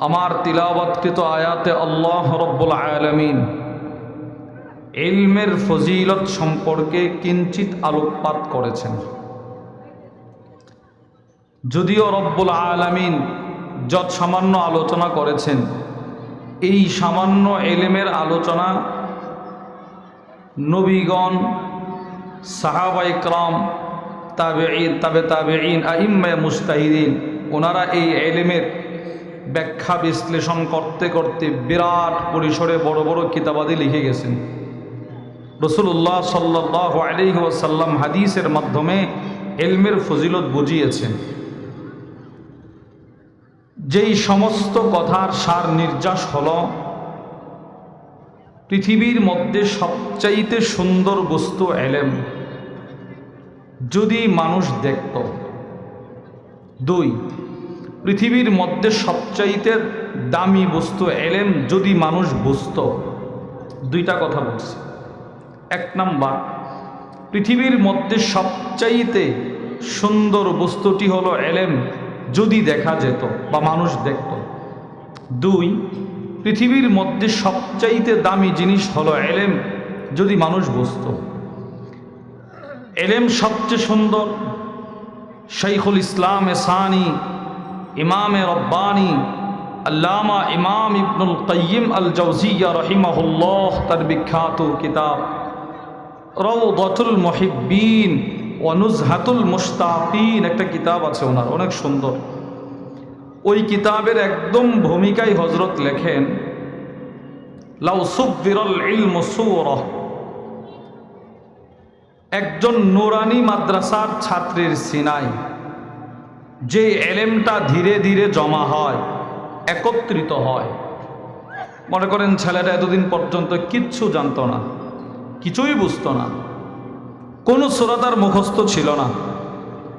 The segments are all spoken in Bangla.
আমার তিলাবৎকৃত আয়াতে আল্লাহ রব্বুল আলমিন ইলমের ফজিলত সম্পর্কে কিঞ্চিত আলোকপাত করেছেন। যদিও রব্বুল আলমিন যত সামান্য আলোচনা করেছেন, এই সামান্য এলেমের আলোচনা নবীগণ সাহাবাইকরাম তাবে তাবে তাবে ইন আহিম্মা মুস্তাহিদিন ওনারা এই এলেমের ব্যাখ্যা বিশ্লেষণ করতে করতে বিরাট পরিসরে বড় বড় কিতাবাদি লিখে গেছেন। রসুল্লাহ সাল্লাহ আলি ওয়াসাল্লাম হাদিসের মাধ্যমে এলমের ফজিলত বুঝিয়েছেন। যেই সমস্ত কথার সার নির্যাস হল, পৃথিবীর মধ্যে সবচাইতে সুন্দর বস্তু এলেম। যদি মানুষ দেখত। দুই পৃথিবীর মধ্যে সবচাইতে দামি বস্তু এলেম যদি মানুষ বুঝত। দুইটা কথা বলছি। এক নাম্বার, পৃথিবীর মধ্যে সবচাইতে সুন্দর বস্তুটি হলো এলেম যদি দেখা যেত বা মানুষ দেখত। দুই, পৃথিবীর মধ্যে সবচাইতে দামি জিনিস হলো এলেম যদি মানুষ বুঝত। এলেম সবচেয়ে সুন্দর শৈখুল ইসলাম এসানি ইমামে রব্বানি, আল্লামা ইমাম ইবনুল কাইম আল জৌজিয়া রহিমাহুল্লাহ, তার বিখ্যাত কিতাব রৌদতুল মহিবিন অনুজহাতুল মুস্তাকিন একটা কিতাব আছে ওনার, অনেক সুন্দর। ওই কিতাবের একদম ভূমিকায় হজরত লেখেন একজন নুরানি মাদ্রাসার ছাত্রের সিনাই। যে এলেমটা ধীরে ধীরে জমা হয়, একত্রিত হয়। মনে করেন ছেলেটা এতদিন পর্যন্ত কিচ্ছু জানতো না, কিছুই বুঝতো না। কোনো সুরাতার মুখস্থ ছিল না।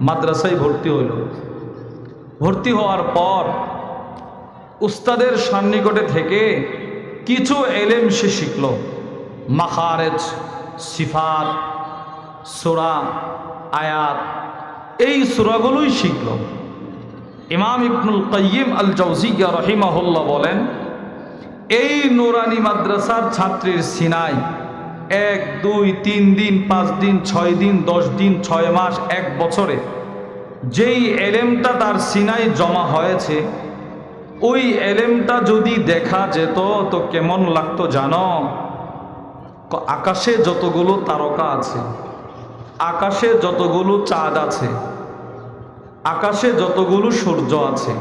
মাদ্রাসায় ভর্তি হইল। ভর্তি হওয়ার পর উস্তাদের সন্নিকটে থেকে কিছু এলেম সে শিখল। মাখারেজ, সিফাত, সোরা, আয়াত এই সুরাগুলোই শিখল। ইমাম ইবনুল কাইম আল জৌজিয়া রহিমাহুল্লাহ বলেন, এই নুরানি মাদ্রাসার ছাত্রীর সিনাই এক, দুই, তিন দিন, পাঁচ দিন, ছয় দিন, দশ দিন, ছয় মাস, এক বছরে যেই এলেমটা তার সিনাই জমা হয়েছে, ওই এলেমটা যদি দেখা যেত তো কেমন লাগতো জানো? আকাশে যতগুলো তারকা আছে, আকাশে যতগুলো চাঁদ আছে আকাশে যতগুলো সূর্য আছে,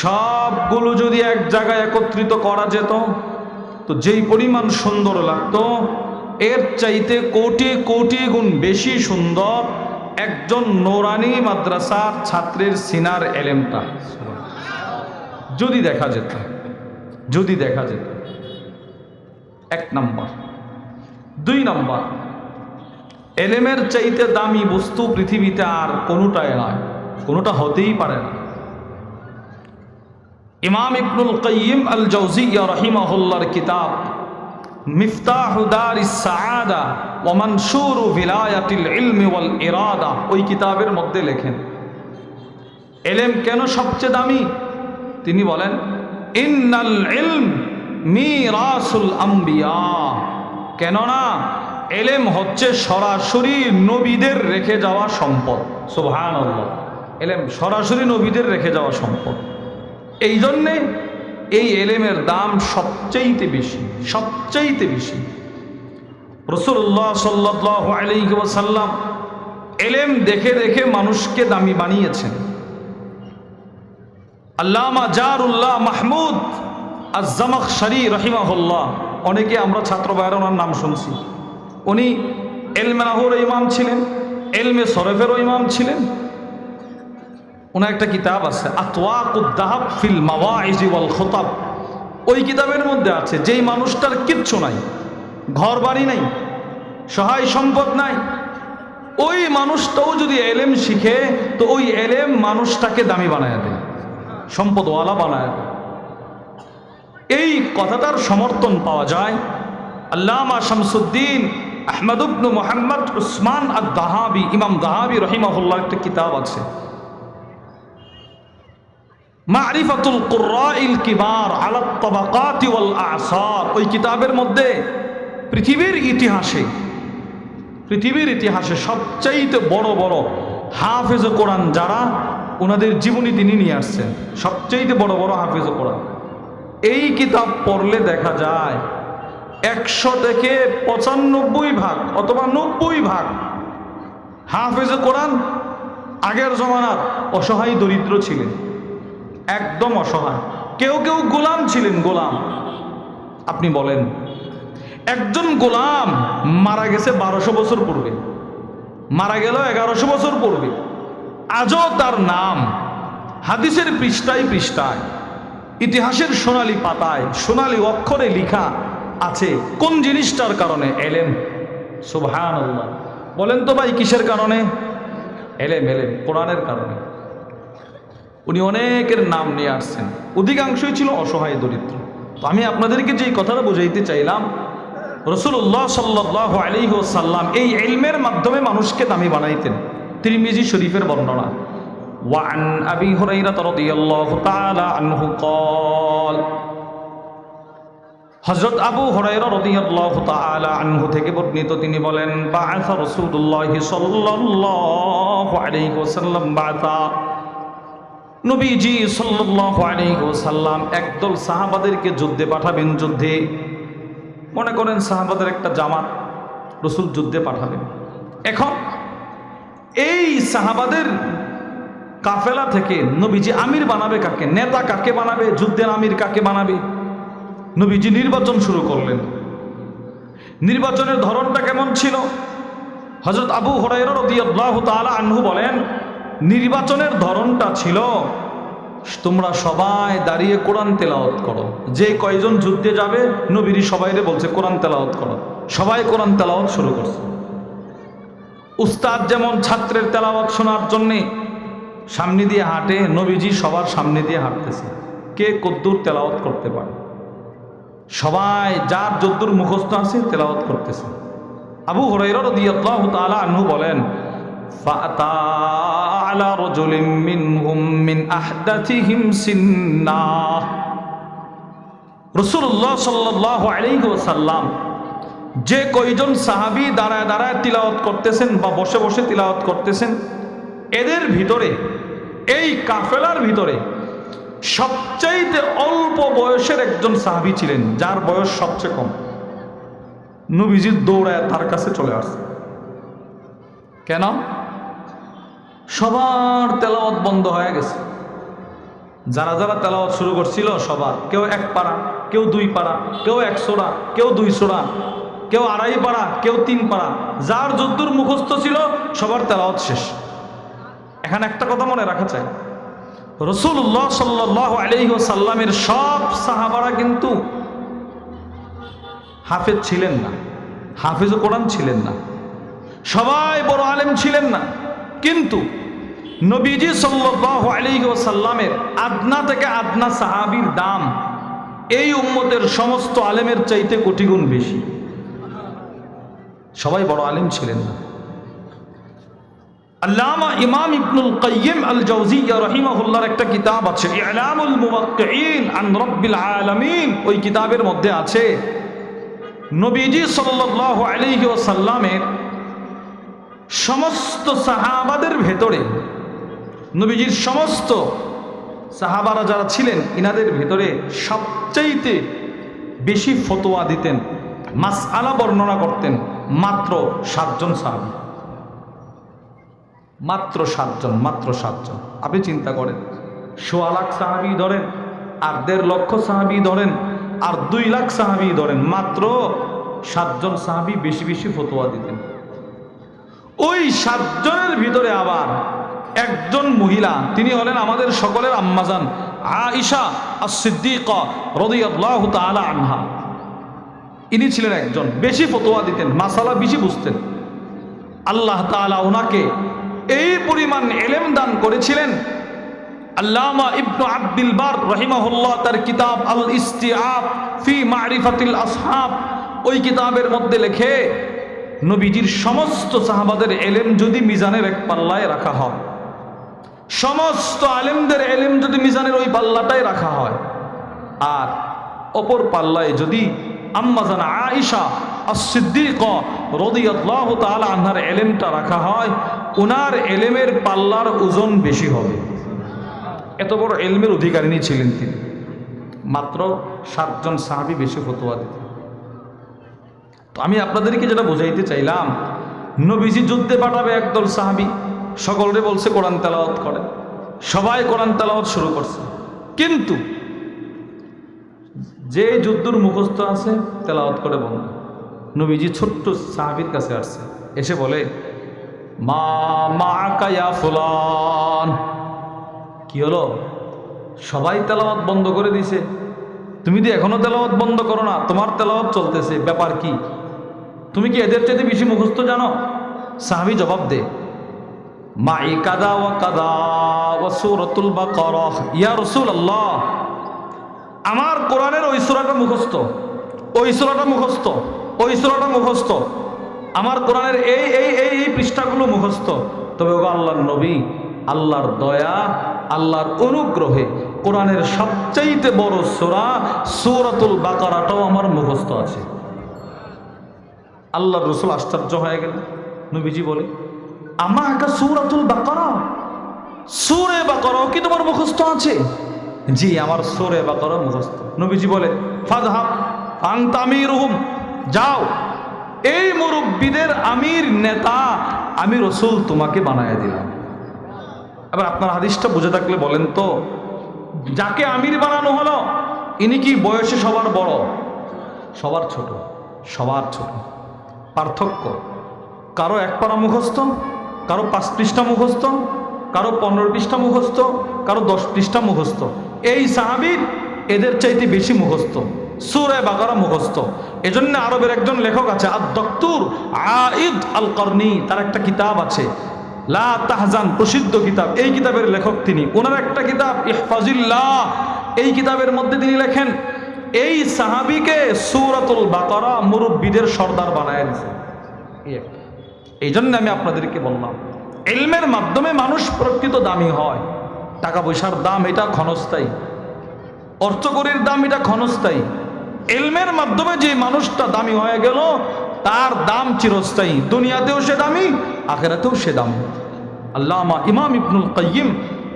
সবগুলো যদি এক জায়গায় একত্রিত করা যেত, তো যেই পরিমাণ সুন্দর লাগতো, এর চাইতে কোটি কোটি গুণ বেশি সুন্দর একজন নোরানি মাদ্রাসার ছাত্রের সিনার এলেমটা। যদি দেখা যেত, যদি দেখা যেত। এক নম্বর। দুই নম্বর। এলেমের চাইতে দামি বস্তু পৃথিবীতে আর কোনোটাই নয়। কোনোটা হতেই পারে না। ইমাম ইবনুল কাইম আল জৌজিয়া রহিমাহুল্লার কিতাব মিফতাহুদার সাদা ও মনসুর ভিলায়াতিল ইলমি ওয়াল ইরাদা, ওই কিতাবের মধ্যে লেখেন। এলেম কেন সবচেয়ে দামি? তিনি বলেন, ইন্নাল ইলম মিরাসুল আম্বিয়া। কেননা, এলেম হচ্ছে সরাসরি নবীদের রেখে যাওয়া সম্পদ। সুবহান এলেম সরাসরি নবীদের রেখে যাওয়া সম্পদ। এই জন্যে এই এলেমের দাম সবচাইতে বেশি সবচাইতে বেশি। রসুল্লাহ সাল্লাহ আলাইসাল্লাম এলেম দেখে দেখে মানুষকে দামি বানিয়েছেন। আল্লামা জারুল্লাহ মাহমুদ আজামক শরী রহিমাহুল্লাহ, অনেকে আমরা ছাত্র ভাইয়ের ওনার নাম শুনছি। উনি এলমেনাহুর ইমাম ছিলেন, এলমে সরফেরও ইমাম ছিলেন ওনার একটা কিতাব আছে ফিল ওয়াল খোতাব ওই কিতাবের মধ্যে আছে, যেই মানুষটার কিচ্ছু নাই ঘর বাড়ি নাই, সহায় সম্পদ নাই, ওই মানুষটাও যদি এলেম শিখে, তো ওই এলেম মানুষটাকে দামি বানায় দেয়, সম্পদওয়ালা বানায় দেয়। এই কথাটার সমর্থন পাওয়া যায় আল্লামা শামসুদ্দিন আহমদুবনু মোহাম্মদ উসমান আদ দাহাবি ইমাম দাহাবি রহিমাহুল্লাহ একটা কিতাব আছে। মারিফাতুল কুর্রাইল কিবার আলাত তাবাকাতি ওয়াল আসার। ওই কিতাবের মধ্যে পৃথিবীর ইতিহাসে পৃথিবীর ইতিহাসে সবচাইতে বড় বড় হাফেজ কোরআন যারা ওনাদের জীবনী তিনি নিয়ে আসছেন। সবচাইতে বড় বড় হাফেজ কোরআন। এই কিতাব পড়লে দেখা যায়, একশো থেকে পঁচানব্বই ভাগ অথবা নব্বই ভাগ হাফেজ কোরআন আগের জমানার অসহায় দরিদ্র ছিলেন। একদম অসহায়। কেউ কেউ গোলাম ছিলেন, গোলাম। আপনি বলেন, একজন গোলাম মারা গেছে বারোশো বছর পূর্বে। মারা গেল এগারোশো বছর পূর্বে। আজও তার নাম হাদিসের পৃষ্ঠায় পৃষ্ঠায়, ইতিহাসের সোনালি পাতায়, সোনালি অক্ষরে লিখা আছে। কোন জিনিসটার কারণে? এলেম। সুবহান বলেন তো ভাই, কিসের কারণে? এলেম এলেম। কোরআনের কারণে। উনি অনেকের নাম নিয়ে আসছেন অধিকাংশই ছিল অসহায় দরিদ্র তো আমি আপনাদেরকে যে কথাটা বুঝাইতে চাইলাম রসুল্লাহ সাল্লাহ আলী সাল্লাম এই এলমের মাধ্যমে মানুষকে দামি বানাইতেন তিরমিজি শরীফের বর্ণনা وعن أبي هريرة رضي الله تعالى عنه قال হযরত আবু হুরায়রা রাদিয়াল্লাহু তাআলা আনহু থেকে বর্ণিত তিনি বলেন বাআসা রাসূলুল্লাহ সাল্লাল্লাহু আলাইহি ওয়াসাল্লাম বাআসা নবীজি ওয়াসাল্লাম একদল সাহাবাদেরকে যুদ্ধে পাঠাবেন, যুদ্ধে। মনে করেন সাহাবাদের একটা জামাত, রসুল যুদ্ধে পাঠাবেন। এখন এই সাহাবাদের কাফেলা থেকে নবীজি আমির বানাবে কাকে? নেতা কাকে বানাবে? যুদ্ধের আমির কাকে বানাবে? নবীজি নির্বাচন শুরু করলেন। নির্বাচনের ধরনটা কেমন ছিল? হজরত আবু হরাইরাহ তালা আনহু বলেন নির্বাচনের ধরনটা ছিল, তোমরা সবাই দাঁড়িয়ে কোরআন তেলাওয়াত করো। যে কয়জন যুদ্ধে যাবে, নবীর সবাইরে বলছে, কোরআন তেলাওয়াত করো। সবাই কোরআন তেলাওয়াত শুরু করছে। উস্তাদ যেমন ছাত্রের তেলাওয়াত শোনার জন্যে সামনে দিয়ে হাঁটে, নবীজি সবার সামনে দিয়ে হাঁটতেছে। কে কদ্দুর তেলাওয়াত করতে পারে? সবাই যার যদ্দুর মুখস্থ আছে তেলাওয়াত করতেছে। আবু হরাইর দিয়াল্লাহ তাআলা আনহু বলেন فأتى على رجل منهم من أحدثهم سنا রসুল্লাহ সাল্লাহ আলাইহি ওয়াসাল্লাম যে কয়জন সাহাবি দাঁড়ায় দাঁড়ায় তিলাওয়াত করতেছেন বা বসে বসে তিলাওয়াত করতেছেন এদের ভিতরে এই কাফেলার ভিতরে সবচাইতে অল্প বয়সের একজন সাহাবি ছিলেন যার বয়স সবচেয়ে কম নবীজির দৌড়ায় তার কাছে চলে আসে কেন? সবার তেলাওয়াত বন্ধ হয়ে গেছে। যারা যারা তেলাওয়াত শুরু করছিল সবার, কেউ এক পাড়া, কেউ দুই পাড়া, কেউ এক সোড়া, কেউ দুই সোড়া, কেউ আড়াই পাড়া, কেউ তিন পাড়া, যার যদ্দুর মুখস্থ ছিল সবার তেলাওয়াত শেষ। এখানে একটা কথা মনে রাখা চাই রসুল্লাহ সাল্লাহ আলহি সাল্লামের সব সাহাবারা কিন্তু হাফেজ ছিলেন না। হাফেজ কোরআন ছিলেন না। সবাই বড় আলেম ছিলেন না। কিন্তু নবীজি সাল্লাহ আলী সাল্লামের আদনা থেকে আদনা সাহাবির দাম এই উম্মতের সমস্ত আলেমের চাইতে কোটি গুণ বেশি। সবাই বড় আলেম ছিলেন না। আল্লামা ইমাম ইবনুল কাইয়িম আল জাওজিয়া রাহিমাহুল্লাহর একটা কিতাব আছে, ইলামুল মুওয়াক্কিঈন আন রাব্বিল আলামিন। ওই কিতাবের মধ্যে আছে, নবীজি সাল্লাল্লাহু আলাইহি ওয়াসাল্লামের সমস্ত সাহাবাদের ভেতরে, নবীজির সমস্ত সাহাবারা যারা ছিলেন, ইনাদের ভেতরে সবচাইতে বেশি ফতোয়া দিতেন মাস আলা বর্ণনা করতেন মাত্র সাতজন সাহাবি। মাত্র সাতজন মাত্র সাতজন। আপনি চিন্তা করেন, সোয়া লাখ সাহাবি ধরেন, আর দেড় লক্ষ সাহাবি ধরেন, আর দুই লাখ সাহাবি ধরেন, মাত্র সাতজন সাহাবি বেশি বেশি ফতোয়া দিতেন। ওই সাতজনের ভিতরে আবার একজন মহিলা, তিনি হলেন আমাদের সকলের আম্মাজান আইসা সিদ্দিকা রদিয়াল্লাহ তাআলা আনহা। ইনি ছিলেন একজন, বেশি ফতোয়া দিতেন, মাসালা বেশি বুঝতেন। আল্লাহ তাআলা ওনাকে এই পরিমাণ এলেম দান করেছিলেন। আল্লামা ইবনু আব্দুল বার রহিমাহুল্লাহ, তার কিতাব আল ইস্তিআব ফি মারিফাতিল আসহাব, ওই কিতাবের মধ্যে লেখে নবীজির সমস্ত সাহাবাদের এলেম যদি মিজানের এক পাল্লায় রাখা হয়। সমস্ত আলেমদের এলেম যদি মিজানের ওই পাল্লাটাই রাখা হয়। আর অপর পাল্লায় যদি আম্মাজান আয়েশা আসিদ্দিক রদিয়াল্লাহ তাআলা আনহার এলেমটা রাখা হয় ওনার এলেমের পাল্লার ওজন বেশি হবে। এত বড় এলমের অধিকারিণী ছিলেন তিনি। মাত্র সাতজন সাহাবি বেশি ফতোয়া দিতেন। তো আমি আপনাদেরকে যেটা বোঝাইতে চাইলাম, নবীজি যুদ্ধে পাঠাবে একদল সাহাবি, সকলরে বলছে কোরআন তেলাওয়াত করে। সবাই কোরআন তেলাওয়াত শুরু করছে। কিন্তু যে যুদ্ধর মুখস্থ আছে, তেলাওয়াত করে বন্ধ। নবীজি ছোট্ট সাহাবির কাছে আসছে। এসে বলে, মা মা কায়া ফুলান। কি হলো? সবাই তেলাওয়াত বন্ধ করে দিছে। তুমি তো এখনও তেলাওয়াত বন্ধ করো না, তোমার তেলাওয়াত চলতেছে। ব্যাপার কি? তুমি কি এদের চাইতে বেশি মুখস্থ জানো? সাহাবি জবাব দে। মাই কাদা ওয়া কাদা ওয়া সূরাতুল বাকারা। ইয়া রাসূলুল্লাহ, আমার কোরআনের ওই মুখস্থ ওই মুখস্থ ওই মুখস্থ। আমার কোরআনের এই এই এই এই পৃষ্ঠাগুলো মুখস্থ। তবে ওগো আল্লাহর নবী, আল্লাহর দয়া, আল্লাহর অনুগ্রহে কোরআনের সবচাইতে বড় সূরা সূরাতুল বাকারাটাও আমার মুখস্থ আছে। আল্লাহর রসুল আশ্চর্য হয়ে গেল নবীজি বলে আমার একটা সুরাতুল বাকরা, সুরে বাকরাও কি তোমার মুখস্থ আছে? জি, আমার সুরে বাকরা মুখস্থ। নবীজি বলে ফাজহাব ফাংতামির হুম যাও, এই মুরব্বীদের আমির নেতা, আমি রসুল তোমাকে বানায় দিলাম। এবার আপনার হাদিসটা বুঝে থাকলে বলেন তো, যাকে আমির বানানো হলো, ইনি কি বয়সে সবার বড়? সবার ছোট সবার ছোট। পার্থক্য। কারও এক পারা মুখস্থ, কারও পাঁচ পৃষ্ঠা মুখস্থ, কারও পনেরো পৃষ্ঠা মুখস্থ, কারও দশ পৃষ্ঠা মুখস্থ। এই সাহাবির এদের চাইতে বেশি মুখস্থ। সুরে বাগারা মুখস্থ। এজন্য আরবের একজন লেখক আছে আর দক্তুর আইদ আল করনি তার একটা কিতাব আছে। লা তাহজান, প্রসিদ্ধ কিতাব। এই কিতাবের লেখক তিনি। ওনার একটা কিতাব ইহফাজিল্লাহ। এই কিতাবের মধ্যে তিনি লেখেন এই সাহাবিকে সুরাতুল বাকরা মুরব্বীদের সর্দার বানায় দিছে এই। জন্য আমি আপনাদেরকে বললাম এলমের মাধ্যমে মানুষ প্রকৃত দামি হয়। টাকা পয়সার দাম এটা ক্ষণস্থায়ী। অর্থকরীর দাম এটা ক্ষণস্থায়ী। এলমের মাধ্যমে যে মানুষটা দামি হয়ে গেল তার দাম চিরস্থায়ী। দুনিয়াতেও সে দামি আখেরাতেও সে দামি। আল্লামা ইমাম ইবনুল কাইয়িম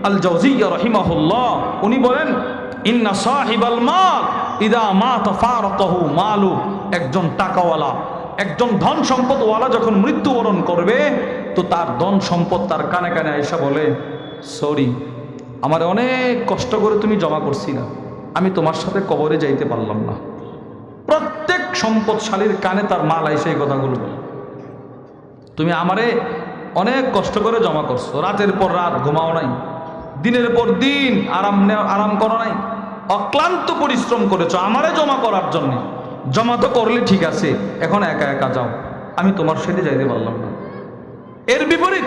আল জাওজিয়া রহিমাহুল্লাহ উনি বলেন ইন্না সাহিবাল মাল ইদা মা তাফারাকাহু মালু। একজন টাকাওয়ালা, একজন ধন সম্পদওয়ালা যখন মৃত্যুবরণ করবে, তো তার ধন সম্পদ তার কানে কানে এসে বলে, সরি, আমার অনেক কষ্ট করে তুমি জমা করছি না আমি তোমার সাথে কবরে যাইতে পারলাম না। প্রত্যেক সম্পদশালীর কানে তার মাল আইসে এই কথাগুলো তুমি আমারে অনেক কষ্ট করে জমা করছ। রাতের পর রাত ঘুমাও নাই। দিনের পর দিন আরাম আরাম করো নাই। অক্লান্ত পরিশ্রম করেছ আমারে জমা করার জন্য। জমা তো করলে ঠিক আছে, এখন একা একা যাও। আমি তোমার সাথে যাইতে পারলাম না। এর বিপরীত,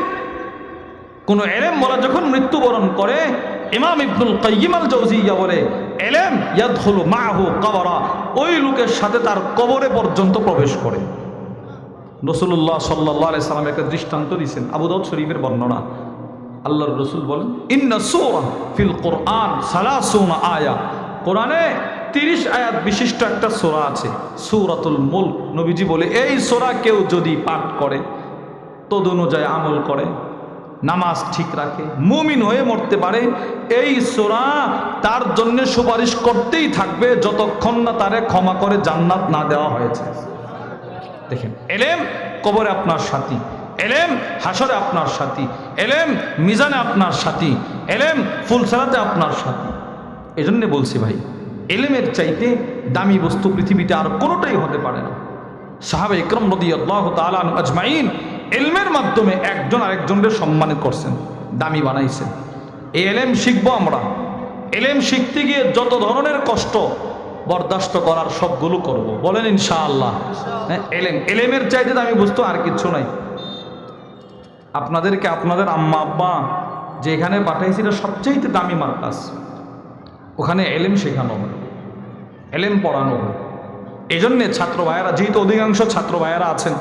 কোন এলেম বলা যখন মৃত্যুবরণ করে, ইমাম ইবনুল কাইয়িম আল জাওজিয়া বলে, এলেম ইয়াদখুলু মাহু কবরা। ওই লোকের সাথে তার কবরে পর্যন্ত প্রবেশ করে। রসুল্লাহ সাল্লাহ সাল্লাম একটা দৃষ্টান্ত দিয়েছেন, আবু দাউদ শরীফের বর্ণনা। আল্লাহর রসুল বলেন, ইন্না সূরা ফিল কোরআন সালাসুনা আয়া কোরআনে তিরিশ আয়াত বিশিষ্ট একটা সোরা আছে, সূরাতুল মুলক। নবীজি বলে, এই সোরা কেউ যদি পাঠ করে তদ অনুযায়ী আমল করে, নামাজ ঠিক রাখে, মুমিন হয়ে মরতে পারে, এই সোরা তার জন্য সুপারিশ করতেই থাকবে যতক্ষণ না তারে ক্ষমা করে জান্নাত না দেওয়া হয়েছে। দেখেন, এলেম কবরে আপনার সাথী। এলেম হাসরে আপনার সাথী, এলেম মিজানে আপনার সাথী, এলেম ফুলসারাতে আপনার সাথী। এজন্য বলছি ভাই, এলেমের চাইতে দামি বস্তু পৃথিবীতে আর কোনোটাই হতে পারে না। সাহাবে ইকরম নদী আল্লাহ তালান আজমাইন এলমের মাধ্যমে একজন আরেকজনকে সম্মান করছেন, দামি বানাইছেন। এই এলেম শিখব আমরা। এলেম শিখতে গিয়ে যত ধরনের কষ্ট বরদাস্ত করার সবগুলো করব। বলেন ইনশাআল্লাহ। হ্যাঁ এলেম, এলেমের চাইতে দামি বস্তু আর কিছু নাই। আপনাদেরকে আপনাদের আম্মা আব্বা যেখানে পাঠাইছি এটা সবচাইতে দামি মার্কাস ওখানে এলেম শেখানো হয় এলেম পড়ানো হয় এই জন্যে ছাত্র ভাইয়েরা, যেহেতু অধিকাংশ ছাত্র ভাইয়েরা আছেন,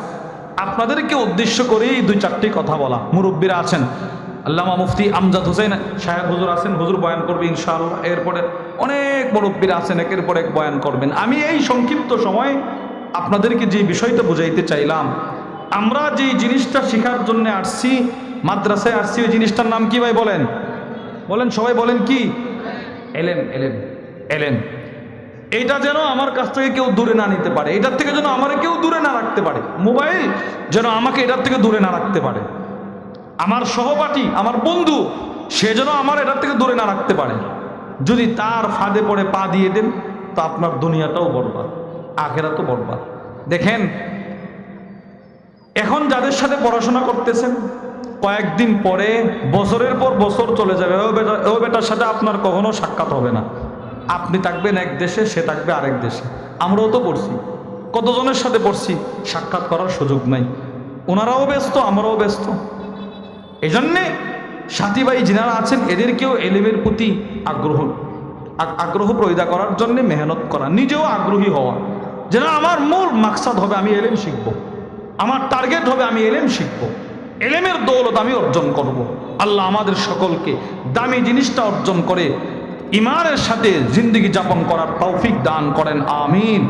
আপনাদেরকে উদ্দেশ্য করেই দুই চারটি কথা বলা। মুরব্বীরা আছেন, আল্লামা মুফতি আমজাদ হোসেন সাহেব হুজুর আছেন, হুজুর বয়ান করবে ইনশাআল্লাহ। এরপরে অনেক মুরব্বীরা আছেন, একের পর এক বয়ান করবেন। আমি এই সংক্ষিপ্ত সময় আপনাদেরকে যে বিষয়টা বুঝাইতে চাইলাম আমরা যে জিনিসটা শেখার জন্য আসছি, মাদ্রাসায় আসছি, ওই জিনিসটার নাম কি ভাই বলেন? বলেন, সবাই বলেন কি? এলেন এলেন এলেন। এইটা যেন আমার কাছ থেকে কেউ দূরে না নিতে পারে এটার থেকে যেন আমার কেউ দূরে না রাখতে পারে। মোবাইল যেন আমাকে এটার থেকে দূরে না রাখতে পারে। আমার সহপাঠী, আমার বন্ধু, সে যেন আমার এটার থেকে দূরে না রাখতে পারে। যদি তার ফাঁদে পড়ে পা দিয়ে দেন, তো আপনার দুনিয়াটাও বরবাদ আখেরা তো বরবাদ। দেখেন এখন যাদের সাথে পড়াশোনা করতেছেন, কয়েকদিন পরে বছরের পর বছর চলে যাবে। ও বেটা, ও বেটার সাথে আপনার কখনো সাক্ষাৎ হবে না। আপনি থাকবেন এক দেশে, সে থাকবে আরেক দেশে। আমরাও তো পড়ছি। কতজনের সাথে পড়ছি? সাক্ষাৎ করার সুযোগ নাই। ওনারাও ব্যস্ত, আমরাও ব্যস্ত। এই জন্যে সাথী ভাই যিনারা আছেন, এদেরকেও এলেমের প্রতি আগ্রহ আগ্রহ পয়দা করার জন্য মেহনত করা। নিজেও আগ্রহী হওয়া। যেন আমার মূল মাকসাদ হবে, আমি এলেম শিখব। আমার টার্গেট হবে আমি এলেম শিখব এলেমের দৌলত আমি অর্জন করব। আল্লাহ আমাদের সকলকে দামি জিনিসটা অর্জন করে ইমারের সাথে জিন্দগি যাপন করার তৌফিক দান করেন, আমিন